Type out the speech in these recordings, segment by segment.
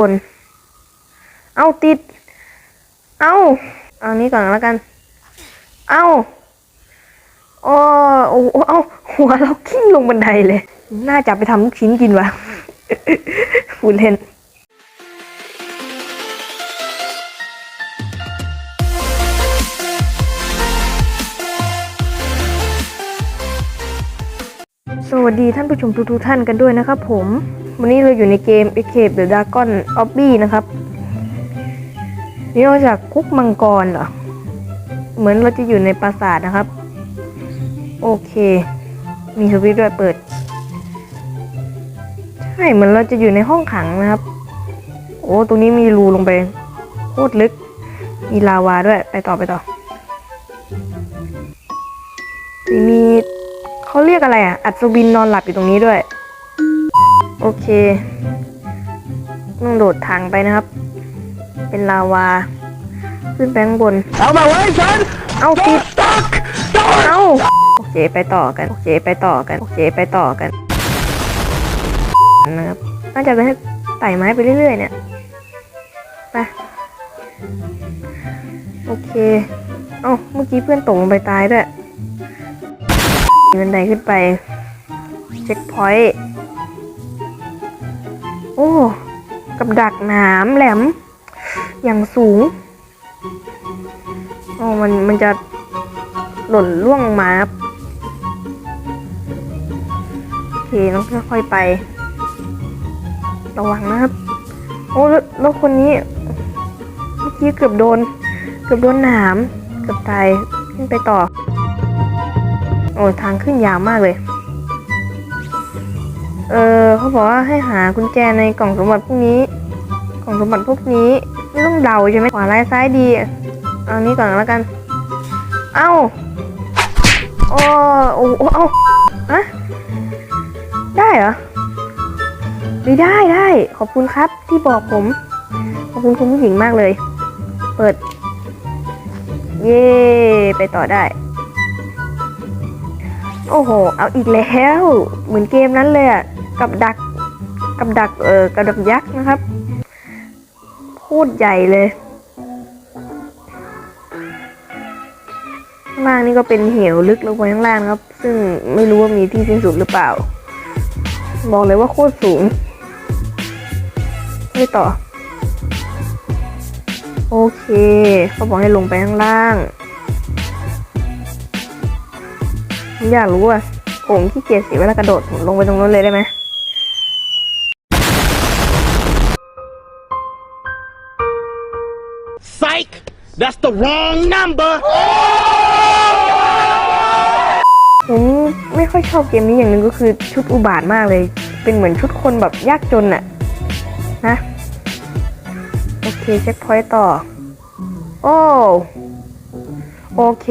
บนเอาติด เอาเอานี้ก่อนแล้วกัน เอาโอ้โอ้เอาหัวเรากิ้งลงบันไดเลย น่าจะไปทำลูกชิ้นกินวะฟูเล่นสวัสดีท่านผู้ชมทุกๆท่านกันด้วยนะครับผม วันนี้เราอยู่ในเกม Escape the Dragon Obby นะครับ นี่เราจากคุกมังกรเหรอ เหมือนเราจะอยู่ในปราสาทนะครับ โอเค มีสวิตช์ด้วยเปิด ใช่เหมือนเราจะอยู่ในห้องขังนะครับ โอ้ตรงนี้มีรูลงไปโคตรลึก มีลาวาด้วยไปต่อไปต่อมีเขาเรียกอะไรอะ อัศวินนอนหลับอยู่ตรงนี้ด้วย โอเคต้องโดดทางไปนะครับ เป็นลาวา ขึ้นไปข้างบน เอามาไว้ฉันเอาติดตักเอาโอเคไปต่อกัน โอเคไปต่อกัน โอเคไปต่อกันนะครับ น่าจะไปให้ไต่ไม้ไปเรื่อยๆ เนี่ย ไป โอเค เอ้า เมื่อกี้เพื่อนตกลงไปตายด้วยมีบันไดขึ้นไป เช็คพอยต์โอ้ กับดักหนามแหลม อย่างสูงอ๋อมันมันจะหล่นล่วงมาครับโอเคต้องค่อยๆไป ระวังนะครับ โอ้แล้วคนนี้ เมื่อกี้เกือบโดน เกือบโดนหนาม เกือบตาย ขึ้นไปต่อ โอ้ทางขึ้นยาวมากเลย เออเขาบอกว่าให้หากุญแจในกล่องสมบัติพวกนี้ กล่องสมบัติพวกนี้ไม่ต้องเดาใช่ไหมขวาร้ายซ้ายดีเอานี้ก่อนแล้วกัน เอ้าโอ้โอ้เอ้าฮะได้เหรอไม่ได้ได้ขอบคุณครับที่บอกผม ขอบคุณคุณผู้หญิงมากเลย เปิด เย่ไปต่อได้ โอ้โห เอาอีกแล้ว เหมือนเกมนั้นเลยอะ กับดัก กับดัก เออกับดักยักษ์นะครับ พูดใหญ่เลยข้างล่างนี่ก็เป็นเหวลึกลงไปข้างล่างครับ ซึ่งไม่รู้ว่ามีที่สิ้นสุดหรือเปล่า บอกเลยว่าโคตรสูงไปต่อ โอเค เขาบอกให้ลงไปข้างล่างผมอยากรู้อะผมขี้เกียจเสียเวลากระโดดผมลงไปตรงนู้นเลยได้ไหม that's the wrong number ผมไม่ค่อยชอบเกมนี้อย่างหนึ่งก็คือชุดอุบาทมากเลย เป็นเหมือนชุดคนแบบยากจนอะนะโอเคเช็คพอยต์ต่อ โอ้โอเค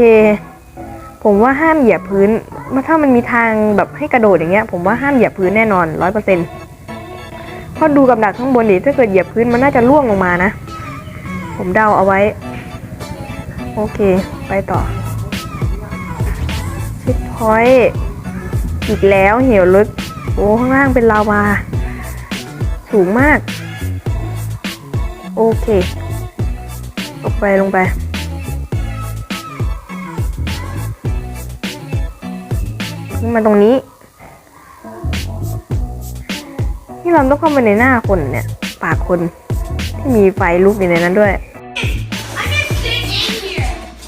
ผมว่าห้ามเหยียบพื้นมาถ้ามันมีทางแบบให้กระโดดอย่างเงี้ย ผมว่าห้ามเหยียบพื้นแน่นอนร้อยเปอร์เซ็นต์เพราะดูกับดักข้างบนดิถ้าเกิดเหยียบพื้นมันน่าจะล่วงลงมานะ ผมเดาเอาไว้ โอเค ไปต่อเช็คพอยต์อีกแล้วเหวลึก โอ้ ข้างล่างเป็นลาวา สูงมาก โอเค ลงไปลงไป ขึ้นมาตรงนี้ ที่เราต้องเข้าไปในหน้าคนเนี่ย ปากคนที่มีไฟลุกอยู่ในนั้นด้วย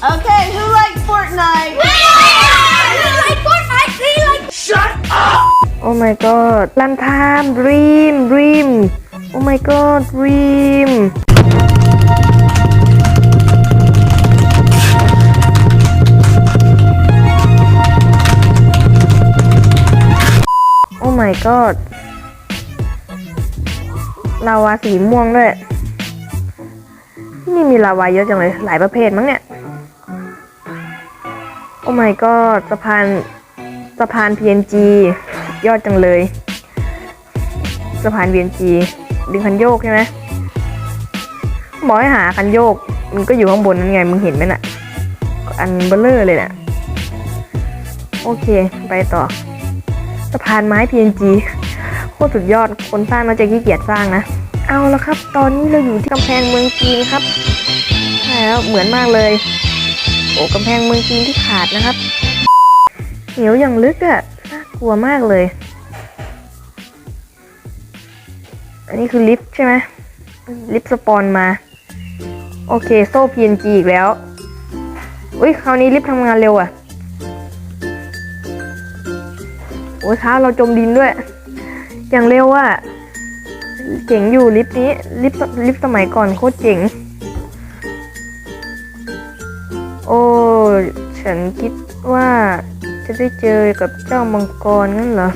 Okay, who likes Fortnite? You like Fortnite? Do you like? Shut up โอ้ my god ลันทามดรีมดรีมโอ้ my god ดรีมโอ้ my god ลาวาสีม่วงด้วยที่นี่มีลาวาเยอะจังเลย หลายประเภทมั้งเนี่ย โอ้ my god สะพานสะพาน PNG ยอดจังเลย สะพาน PNG ดึงคันโยกใช่ไหมบอกให้หาคันโยก มันก็อยู่ข้างบนนั่นไง มึงเห็นไหมน่ะ อันเบลเลอร์เลยน่ะ โอเค ไปต่อ สะพานไม้ PNG โคตรสุดยอด คนสร้างน่าจะขี้เกียจสร้างนะ เอาละครับ ตอนนี้เราอยู่ที่กำแพงเมืองจีนครับ ใช่แล้ว เหมือนมากเลย กำแพงเมืองจีนที่ขาดนะครับ เหนียวอย่างลึกอะน่ากลัวมากเลย อันนี้คือลิฟต์ใช่ไหมลิฟต์สปอนมา โอเคโซ่ PNG อีกแล้ว อุ้ยคราวนี้ลิฟต์ทำงานเร็วอะโอ้ยเท้าเราจมดินด้วย อย่างเร็วอะเจ๋งอยู่ลิฟต์นี้ลิฟต์ลิฟต์สมัยก่อนโคตรเจ๋ง ฉันคิดว่าจะได้เจอกับเจ้ามังกรงั้นเหรอ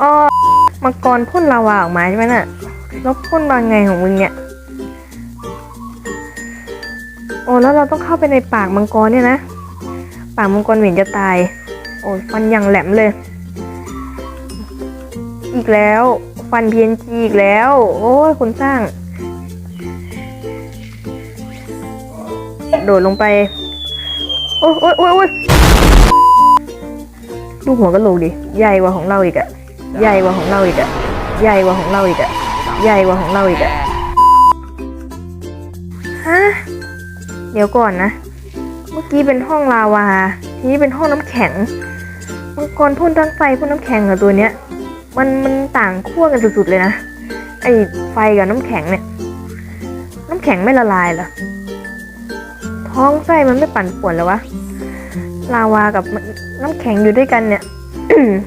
อ๋อมังกรพ่นลาวาออกมาใช่ไหมน่ะ แล้วพ่นบางไงของมึงเนี่ย โอ้แล้วเราต้องเข้าไปในปากมังกรเนี่ยนะ ปากมังกรเหม็นจะตาย โอ้ฟันอย่างแหลมเลย อีกแล้ว ฟันเพียนจีอีกแล้ว โอ้ยคุณสร้าง โดดลงไป อ้ยโอ้ยโอ้ยโอ้ยดูหัวกะโหลกดิ ใหญ่กว่าของเราอีกอะใหญ่กว่าของเราอีกอะใหญ่กว่าของเราอีกอะใหญ่กว่าของเราอีกอะฮะ เดี๋ยวก่อนนะ เมื่อกี้เป็นห้องลาวา ทีนี้เป็นห้องน้ำแข็ง มังกรพ่นทั้งไฟพ่นน้ำแข็งกับตัวเนี้ย มันมันต่างขั้วกันสุดๆเลยนะ ไอไฟกับน้ำแข็งเนี่ย น้ำแข็งไม่ละลายเหรอ ท้องไส้มันไม่ปั่นป่วนเลยวะ ลาวากับน้ำแข็งอยู่ด้วยกันเนี่ย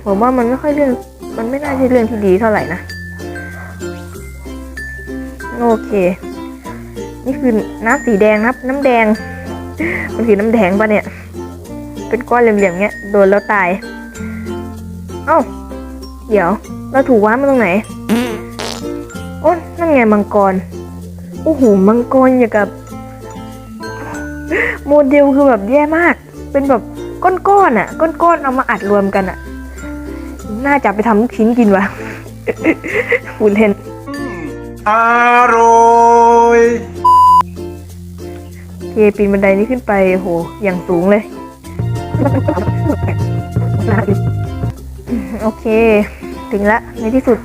ผมว่ามันไม่ค่อยเรื่อง มันไม่น่าใช่เรื่องที่ดีเท่าไหร่นะ โอเค นี่คือน้ำสีแดงครับ น้ำแดง มันคือน้ำแดงปะเนี่ย เป็นก้อนเหลี่ยมๆเงี้ย โดนแล้วตาย เอ้า เดี๋ยว เราถูกว้ามาตรงไหน โอ้นั่นไงมังกร โอ้โห มังกรอย่างกับ โมเดลคือแบบแย่มาก เป็นแบบก้อนๆอะ ก้อนๆเอามาอัดรวมกันอะ น่าจะไปทำลูกชิ้นกินวะฟูนเทนอร่อยเคปีนบันไดนี้ขึ้นไปโห อย่างสูงเลย โอเค ถึงละ ในที่สุด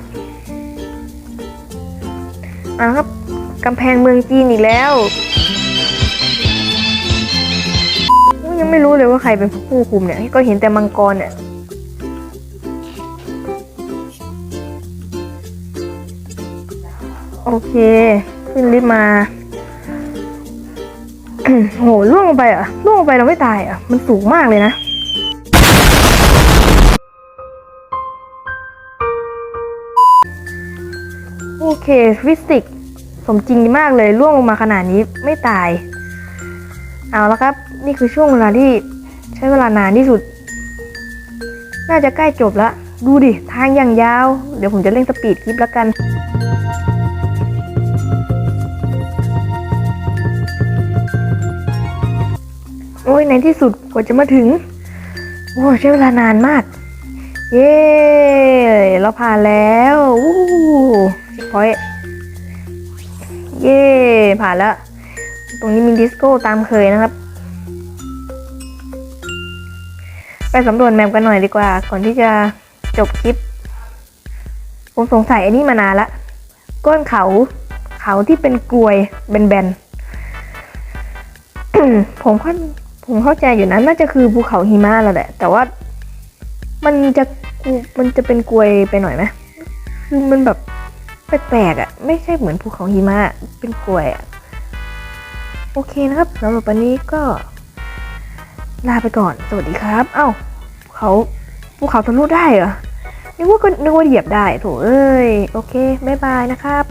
อะครับกำแพงเมืองจีนอีกแล้ว ไม่รู้เลยว่าใครเป็นผู้คุมเนี่ย ก็เห็นแต่มังกรเนี่ยโอเค ขึ้นลิฟต์มาโหล่วงลงไปอะล่วงลงไปเราไม่ตายอะ มันสูงมากเลยนะ โอเค ฟิสิกส์สมจริงมากเลยล่วงลงมาขนาดนี้ไม่ตาย เอาละครับ นี่คือช่วงเวลาที่ใช้เวลานานที่สุด น่าจะใกล้จบแล้วดูดิ ทางอย่างยาว เดี๋ยวผมจะเร่งสปีดคลิปแล้วกันโอ้ยในที่สุดกว่าจะมาถึง โอ้ยใช้เวลานานมาก เย้เราผ่านแล้ววู้พอยเย้ผ่านแล้ว ตรงนี้มีดิสโก้ตามเคยนะครับ ไปสำรวจแมปกันหน่อยดีกว่า ก่อนที่จะจบคลิป ผมสงสัยอันนี้มานานละ ก้นเขาเขาที่เป็นกลวยแบนๆผมค่อนผมเข้าใจอยู่นะน่าจะคือภูเขาหิมะแล้วแหละ แต่ว่ามันจะมันจะเป็นกลวยไปหน่อยไหมคือมันแบบแปลกๆอะ่ะ ไม่ใช่เหมือนภูเขาหิมะเป็นกลวยอะ่ะ โอเคนะครับสำหรับวันนี้ก็ ลาไปก่อน สวัสดีครับ เอ้าเขาภูเขาทะลุได้เหรอนึกว่าก็นึกว่าเหยียบได้โถเอ้ย โอเค บ๊ายบายนะครับ